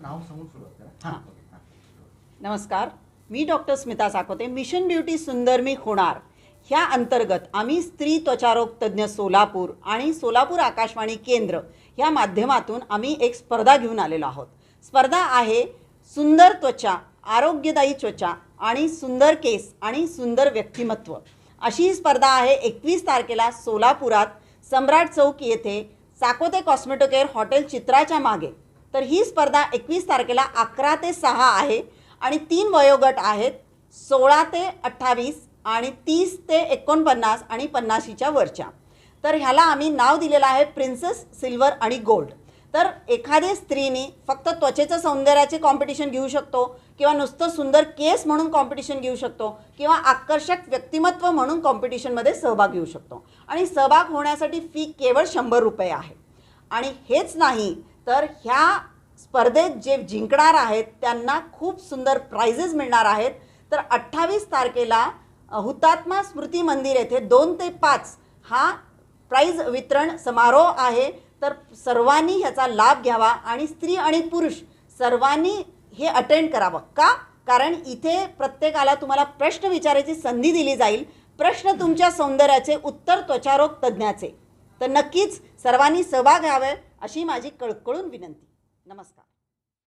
नाव सांगून सुरुवात करा. हां. हां. नमस्कार. मी doctor Smita Sakote mission beauty सुंदर मी होणार. ह्या अंतर्गत आम्ही स्त्री त्वचारोग तज्ज्ञ सोलापूर आणि सोलापूर आकाशवाणी केंद्र ह्या माध्यमातून आम्ही एक स्पर्धा घेऊन आलेलो आहोत. स्पर्धा आहे सुंदर त्वचा आरोग्यदायी त्वचा आणि सुंदर केस आणि सुंदर व्यक्तिमत्व. अशी ही स्पर्धा आहे एकवीस तारखेला सोलापुरात सम्राट चौक येथे साकोते कॉस्मेटोकेअर हॉटेल चित्राच्या मागे. तर ही स्पर्धा एकवीस तारखेला अकरा ते सहा आहे आणि तीन वयोगट आहेत सोळा ते अठ्ठावीस आणि तीस ते एकोणपन्नास आणि पन्नाशीच्या वरच्या. तर ह्याला आम्ही नाव दिलेलं आहे प्रिन्सेस सिल्वर आणि गोल्ड तर एखाद्या स्त्रीनी फक्त त्वचेचं सौंदर्याचे कॉम्पिटिशन घेऊ शकतो किंवा नुसतं सुंदर केस म्हणून कॉम्पिटिशन घेऊ शकतो किंवा आकर्षक व्यक्तिमत्व म्हणून कॉम्पिटिशनमध्ये सहभाग घेऊ शकतो. आणि सहभाग होण्यासाठी फी केवळ शंभर रुपये आहे. आणि हेच नाही तर ह्या स्पर्धेत जे जिंकणार आहेत त्यांना खूप सुंदर प्राइजेस मिळणार आहेत. तर अठ्ठावीस तारखेला हुतात्मा स्मृती मंदिर येथे दोन ते पाच हा प्राईज वितरण समारोह आहे. तर सर्वांनी ह्याचा लाभ घ्यावा आणि स्त्री आणि पुरुष सर्वांनी हे अटेंड करावं. का? कारण इथे प्रत्येकाला तुम्हाला प्रश्न विचारायची संधी दिली जाईल. प्रश्न तुमच्या सौंदर्याचे उत्तर त्वचारोग तज्ज्ञाचे तर नक्कीच सर्वांनी सहभाग घ्यावे अशी माझी कळकळून विनंती. नमस्कार.